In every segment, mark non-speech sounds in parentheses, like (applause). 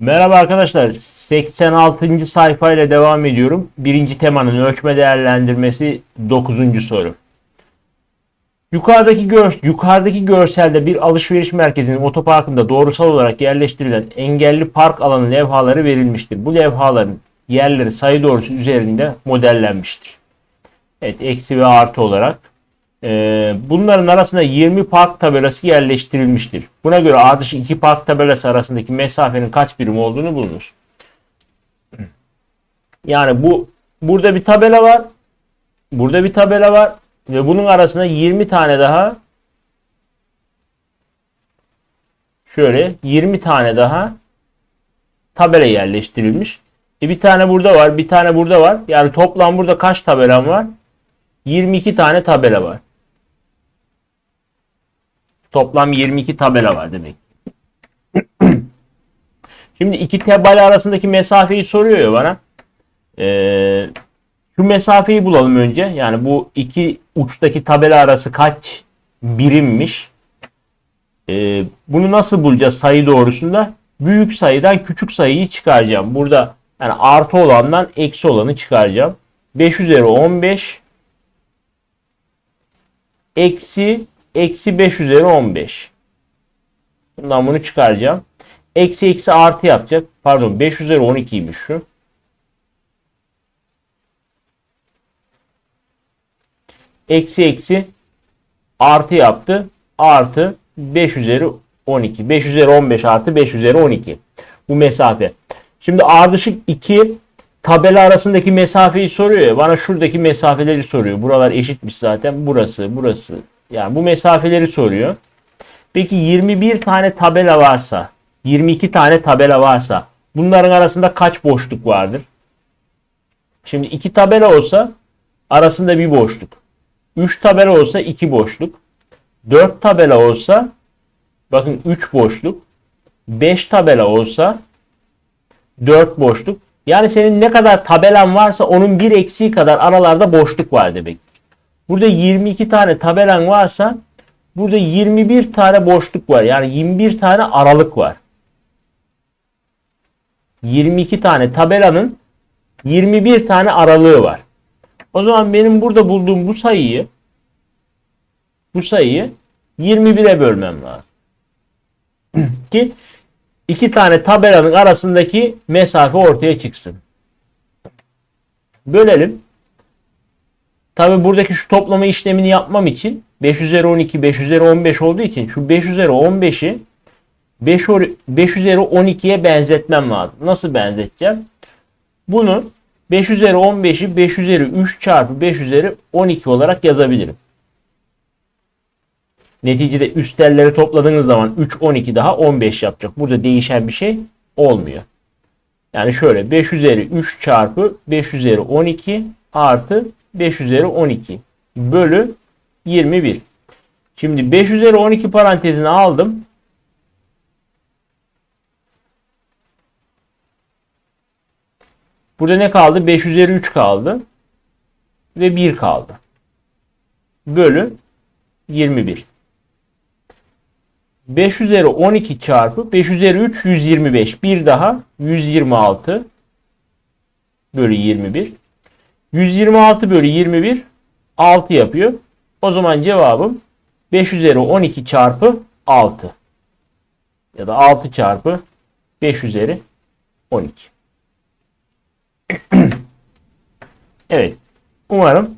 Merhaba arkadaşlar. 86. sayfayla devam ediyorum. Birinci temanın ölçme değerlendirmesi 9. soru. Yukarıdaki gör, yukarıdaki görselde bir alışveriş merkezinin otoparkında doğrusal olarak yerleştirilen engelli park alanı levhaları verilmiştir. Bu levhaların yerleri sayı doğrusu üzerinde modellenmiştir. Evet, eksi ve artı olarak. Ee, bunların arasında 20 park tabelası yerleştirilmiştir. Buna göre ardışık iki park tabelası arasındaki mesafenin kaç birim olduğunu bulunuz. Yani bu burada bir tabela var. Burada bir tabela var ve bunun arasında 20 tane daha şöyle 20 tane daha tabela yerleştirilmiş. E bir tane burada var, bir tane burada var. Yani toplam burada kaç tabelam var? 22 tane tabela var. Toplam 22 tabela var demek. (clears throat) Şimdi iki tabela arasındaki mesafeyi soruyor ya bana. Ee, şu mesafeyi bulalım önce. Yani bu iki uçtaki tabela arası kaç birimmiş? Ee, bunu nasıl bulacağız sayı doğrusunda? Büyük sayıdan küçük sayıyı çıkaracağım. Burada yani artı olandan eksi olanı çıkaracağım. 5 üzeri 15 eksi eksi 5 üzeri 15. Bundan bunu çıkaracağım. Eksi eksi artı yapacak. Pardon 5 üzeri 12'ymiş şu. Eksi eksi artı yaptı. Artı 5 üzeri 12. 5 üzeri 15 artı 5 üzeri 12. Bu mesafe. Şimdi ardışık 2 tabela arasındaki mesafeyi soruyor ya. Bana şuradaki mesafeleri soruyor. Buralar eşitmiş zaten. Burası, burası. Yani bu mesafeleri soruyor. Peki 21 tane tabela varsa, 22 tane tabela varsa bunların arasında kaç boşluk vardır? Şimdi 2 tabela olsa arasında bir boşluk. 3 tabela olsa 2 boşluk. 4 tabela olsa bakın 3 boşluk. 5 tabela olsa 4 boşluk. Yani senin ne kadar tabelan varsa onun bir eksiği kadar aralarda boşluk var demek. Burada 22 tane tabelan varsa burada 21 tane boşluk var. Yani 21 tane aralık var. 22 tane tabelanın 21 tane aralığı var. O zaman benim burada bulduğum bu sayıyı bu sayıyı 21'e bölmem lazım. (clears throat) Ki iki tane tabelanın arasındaki mesafe ortaya çıksın. Bölelim. Tabi buradaki şu toplama işlemini yapmam için 5 üzeri 12 5 üzeri 15 olduğu için şu 5 üzeri 15'i 5, 5 üzeri 12'ye benzetmem lazım. Nasıl benzeteceğim? Bunu 5 üzeri 15'i 5 üzeri 3 çarpı 5 üzeri 12 olarak yazabilirim. Neticede üstelleri topladığınız zaman 3 12 daha 15 yapacak. Burada değişen bir şey olmuyor. Yani şöyle 5 üzeri 3 çarpı 5 üzeri 12 artı 5 üzeri 12 bölü 21. Şimdi 5 üzeri 12 parantezini aldım. Burada ne kaldı? 5 üzeri 3 kaldı. Ve 1 kaldı. Bölü 21. 5 üzeri 12 çarpı 5 üzeri 3 125. Bir daha 126 bölü 21. 126 bölü 21 6 yapıyor. O zaman cevabım 5 üzeri 12 çarpı 6. Ya da 6 çarpı 5 üzeri 12. (clears throat) evet. Umarım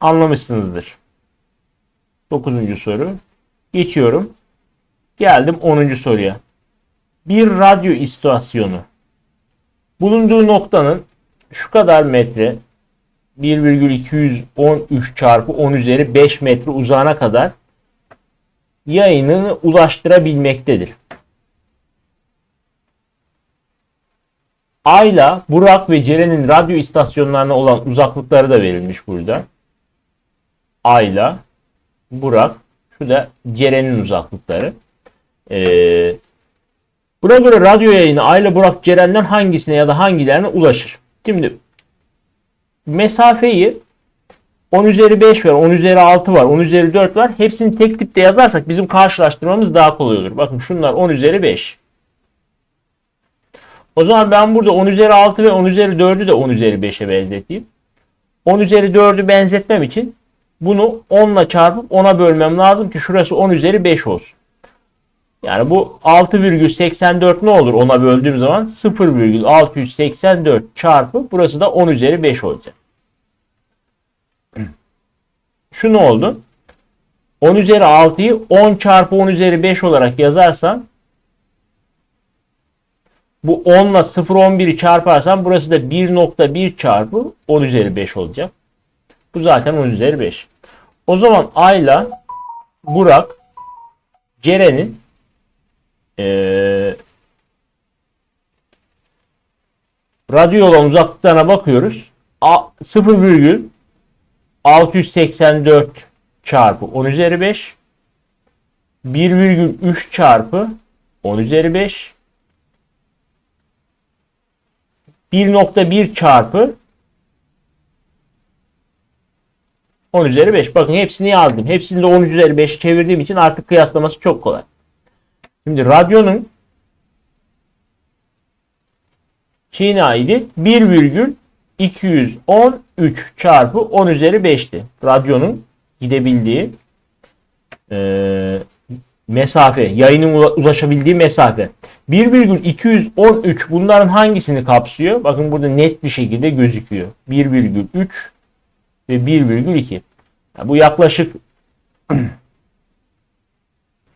anlamışsınızdır. 9. soru. Geçiyorum. Geldim 10. soruya. Bir radyo istasyonu bulunduğu noktanın şu kadar metre 1,213 çarpı 10 üzeri 5 metre uzağına kadar yayınını ulaştırabilmektedir. Ayla, Burak ve Ceren'in radyo istasyonlarına olan uzaklıkları da verilmiş burada. Ayla, Burak, şu da Ceren'in uzaklıkları. Ee, buna göre radyo yayını Ayla, Burak, Ceren'den hangisine ya da hangilerine ulaşır? Şimdi mesafeyi 10 üzeri 5 var, 10 üzeri 6 var, 10 üzeri 4 var. Hepsini tek tipte yazarsak bizim karşılaştırmamız daha kolay olur. Bakın şunlar 10 üzeri 5. O zaman ben burada 10 üzeri 6 ve 10 üzeri 4'ü de 10 üzeri 5'e benzeteyim. 10 üzeri 4'ü benzetmem için bunu 10 ile çarpıp 10'a bölmem lazım ki şurası 10 üzeri 5 olsun. Yani bu 6,84 ne olur 10'a böldüğüm zaman 0,684 çarpı burası da 10 üzeri 5 olacak. Şu ne oldu? 10 üzeri 6'yı 10 çarpı 10 üzeri 5 olarak yazarsam bu 10 ile 0,11'i çarparsam burası da 1.1 çarpı 10 üzeri 5 olacak. Bu zaten 10 üzeri 5. O zaman Ayla Burak Ceren'in ee, radyo olan uzaklıklarına bakıyoruz. A, 0,684 çarpı 10 üzeri 5 1,3 çarpı 10 üzeri 5 1.1 çarpı 10 üzeri 5. Bakın hepsini yazdım. Hepsini de 10 üzeri 5 çevirdiğim için artık kıyaslaması çok kolay. Şimdi radyonun Çin aydı 1,213 çarpı 10 üzeri 5'ti. Radyonun gidebildiği e, mesafe, yayının ulaşabildiği mesafe. 1,213 bunların hangisini kapsıyor? Bakın burada net bir şekilde gözüküyor. 1,3 ve 1,2. Yani bu yaklaşık (clears throat)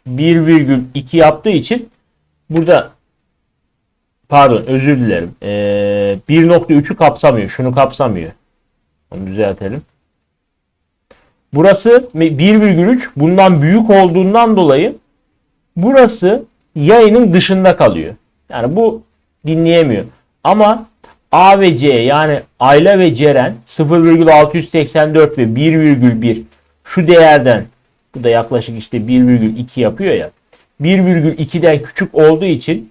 1,2 yaptığı için burada pardon özür dilerim. Ee, 1.3'ü kapsamıyor. Şunu kapsamıyor. Onu düzeltelim. Burası 1,3 bundan büyük olduğundan dolayı burası yayının dışında kalıyor. Yani bu dinleyemiyor. Ama A ve C yani Ayla ve Ceren 0,684 ve 1,1 şu değerden bu da yaklaşık işte 1,2 yapıyor ya. 1,2'den küçük olduğu için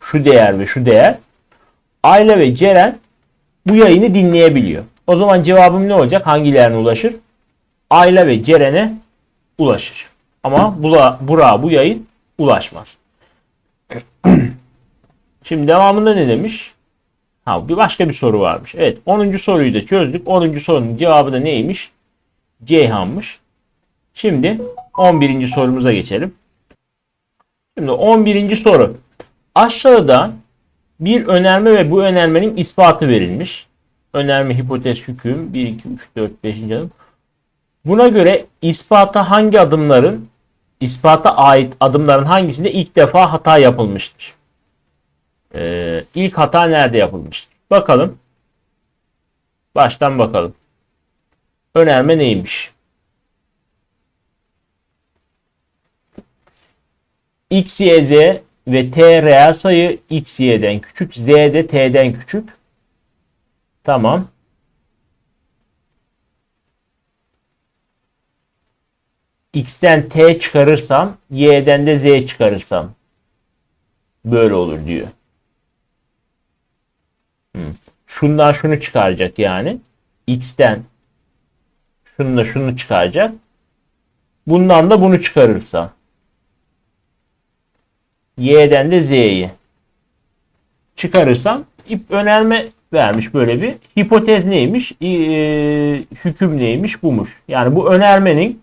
şu değer ve şu değer Ayla ve Ceren bu yayını dinleyebiliyor. O zaman cevabım ne olacak? Hangilerine ulaşır? Ayla ve Ceren'e ulaşır. Ama bura, bura bu yayın ulaşmaz. (clears throat) Şimdi devamında ne demiş? Ha bir başka bir soru varmış. Evet 10. soruyu da çözdük. 10. sorunun cevabı da neymiş? Ceyhan'mış. Şimdi 11. sorumuza geçelim. Şimdi 11. soru. Aşağıda bir önerme ve bu önermenin ispatı verilmiş. Önerme, hipotez, hüküm 1, 2, 3, 4, 5. adım. Buna göre ispata hangi adımların ispata ait adımların hangisinde ilk defa hata yapılmıştır? Ee, ilk hata nerede yapılmıştır? Bakalım. Baştan bakalım. Önerme neymiş? X, y, z ve t reel sayı x, y'den küçük, z de t'den küçük. Tamam. x'ten t çıkarırsam, y'den de z çıkarırsam böyle olur diyor. Şundan şunu çıkaracak yani. x'ten şunu da şunu çıkaracak. Bundan da bunu çıkarırsa y'den de z'yi çıkarırsam ip önerme vermiş böyle bir. Hipotez neymiş? E, hüküm neymiş? Bumuş. Yani bu önermenin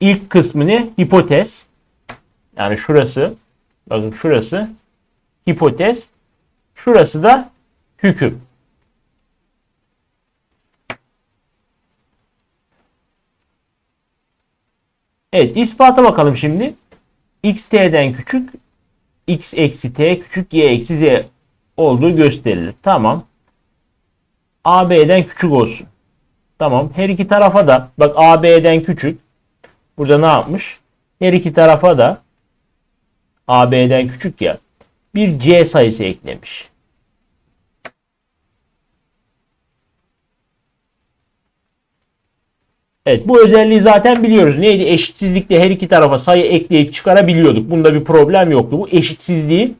ilk kısmı ne? Hipotez. Yani şurası. Bakın şurası. Hipotez. Şurası da hüküm. Evet ispata bakalım şimdi. x küçük x eksi t küçük y eksi z olduğu gösterilir. Tamam. A B'den küçük olsun. Tamam. Her iki tarafa da bak A B'den küçük. Burada ne yapmış? Her iki tarafa da A B'den küçük ya. Bir C sayısı eklemiş. Evet bu özelliği zaten biliyoruz. Neydi? Eşitsizlikte her iki tarafa sayı ekleyip çıkarabiliyorduk. Bunda bir problem yoktu. Bu eşitsizliği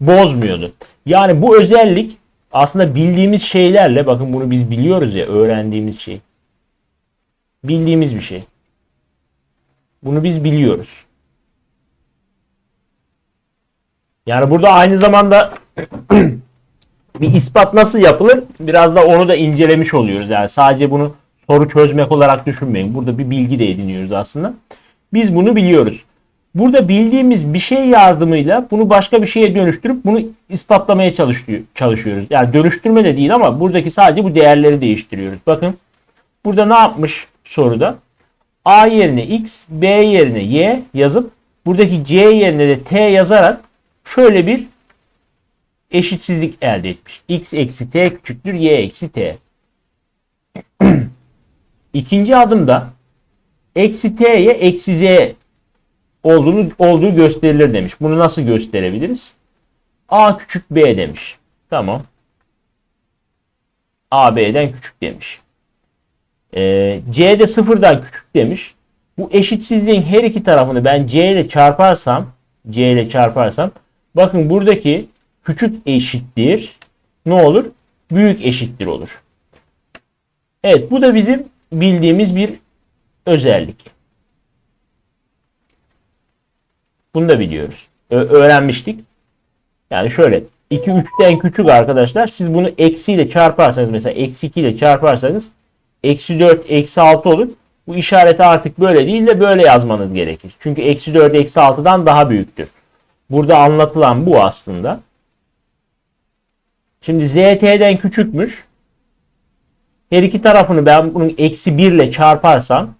bozmuyordu. Yani bu özellik aslında bildiğimiz şeylerle bakın bunu biz biliyoruz ya öğrendiğimiz şey. Bildiğimiz bir şey. Bunu biz biliyoruz. Yani burada aynı zamanda (clears throat) bir ispat nasıl yapılır? Biraz da onu da incelemiş oluyoruz. Yani sadece bunu soru çözmek olarak düşünmeyin. Burada bir bilgi de ediniyoruz aslında. Biz bunu biliyoruz. Burada bildiğimiz bir şey yardımıyla bunu başka bir şeye dönüştürüp bunu ispatlamaya çalışıyor, çalışıyoruz. Yani dönüştürme de değil ama buradaki sadece bu değerleri değiştiriyoruz. Bakın burada ne yapmış soruda? A yerine X, B yerine Y yazıp buradaki C yerine de T yazarak şöyle bir eşitsizlik elde etmiş. X eksi T küçüktür Y eksi T. (clears throat) İkinci adımda eksi T'ye eksi Z olduğunu olduğu gösterilir demiş. Bunu nasıl gösterebiliriz? A küçük B demiş. Tamam. A B'den küçük demiş. Ee, C de sıfırdan küçük demiş. Bu eşitsizliğin her iki tarafını ben C ile çarparsam C ile çarparsam bakın buradaki küçük eşittir ne olur? Büyük eşittir olur. Evet bu da bizim bildiğimiz bir özellik. Bunu da biliyoruz. Ö- öğrenmiştik. Yani şöyle 2 3'ten küçük arkadaşlar siz bunu eksiyle çarparsanız mesela eksi 2 ile çarparsanız eksi 4 eksi 6 olur. Bu işareti artık böyle değil de böyle yazmanız gerekir. Çünkü eksi 4 eksi 6'dan daha büyüktür. Burada anlatılan bu aslında. Şimdi ZT'den küçükmüş. Her iki tarafını ben bunun eksi 1 ile çarparsam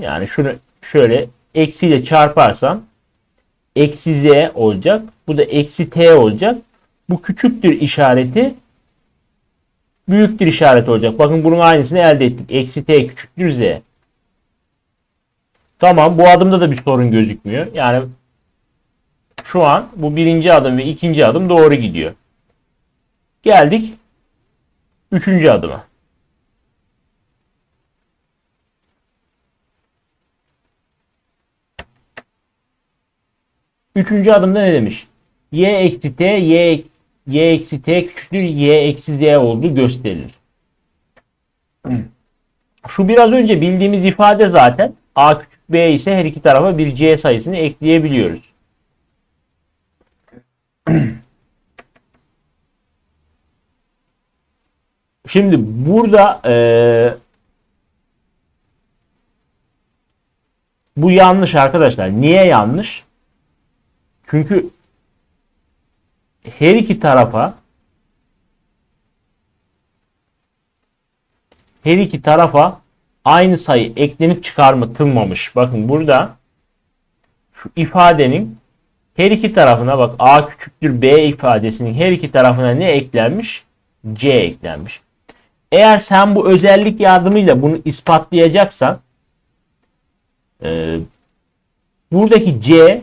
yani şunu şöyle eksiyle çarparsam eksi z olacak. Bu da eksi t olacak. Bu küçüktür işareti büyüktür işareti olacak. Bakın bunun aynısını elde ettik. Eksi t küçüktür z. Tamam bu adımda da bir sorun gözükmüyor. Yani şu an bu birinci adım ve ikinci adım doğru gidiyor. Geldik üçüncü adıma. Üçüncü adımda ne demiş? Y eksi t, y, y eksi t küçüktür y eksi z olduğu gösterilir. Şu biraz önce bildiğimiz ifade zaten. A küçük b ise her iki tarafa bir c sayısını ekleyebiliyoruz. Şimdi burada e, bu yanlış arkadaşlar. Niye yanlış? Çünkü her iki tarafa her iki tarafa aynı sayı eklenip çıkartılmamış. Bakın burada şu ifadenin her iki tarafına bak a küçüktür b ifadesinin her iki tarafına ne eklenmiş? c eklenmiş. Eğer sen bu özellik yardımıyla bunu ispatlayacaksan e, buradaki c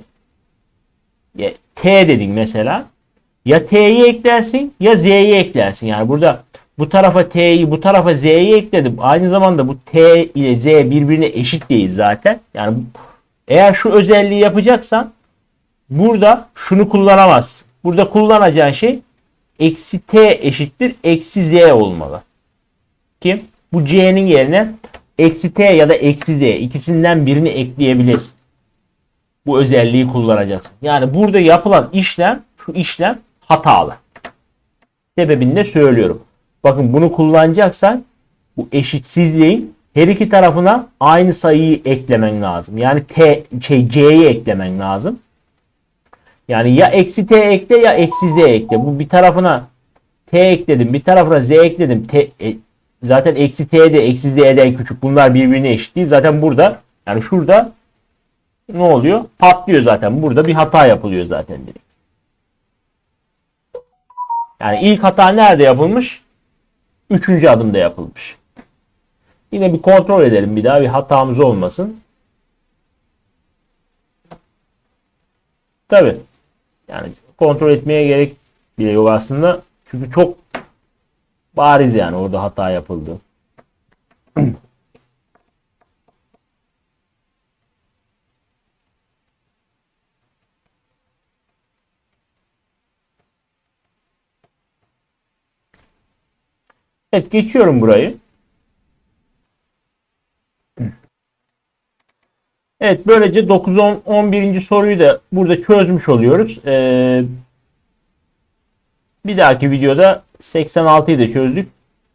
T dedik mesela. Ya T'yi eklersin ya Z'yi eklersin. Yani burada bu tarafa T'yi bu tarafa Z'yi ekledim. Aynı zamanda bu T ile Z birbirine eşit değil zaten. Yani eğer şu özelliği yapacaksan burada şunu kullanamazsın. Burada kullanacağın şey eksi T eşittir eksi Z olmalı. Kim? Bu C'nin yerine eksi T ya da eksi Z ikisinden birini ekleyebilirsin bu özelliği kullanacaksın. Yani burada yapılan işlem şu işlem hatalı. Sebebini de söylüyorum. Bakın bunu kullanacaksan bu eşitsizliğin her iki tarafına aynı sayıyı eklemen lazım. Yani t şey c'yi eklemen lazım. Yani ya eksi t ekle ya eksi z ekle. Bu bir tarafına t ekledim, bir tarafına z ekledim. T, e, zaten eksi t de eksi z de küçük. Bunlar birbirine eşit değil. Zaten burada yani şurada ne oluyor? Patlıyor zaten. Burada bir hata yapılıyor zaten direkt. Yani ilk hata nerede yapılmış? Üçüncü adımda yapılmış. Yine bir kontrol edelim bir daha bir hatamız olmasın. Tabi. Yani kontrol etmeye gerek bile yok aslında. Çünkü çok bariz yani orada hata yapıldı. Evet geçiyorum burayı. Evet böylece 9 10 11. soruyu da burada çözmüş oluyoruz. Ee, bir dahaki videoda 86'yı da çözdük.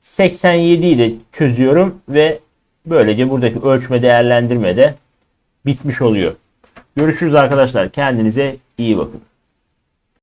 87'yi de çözüyorum ve böylece buradaki ölçme değerlendirme de bitmiş oluyor. Görüşürüz arkadaşlar. Kendinize iyi bakın.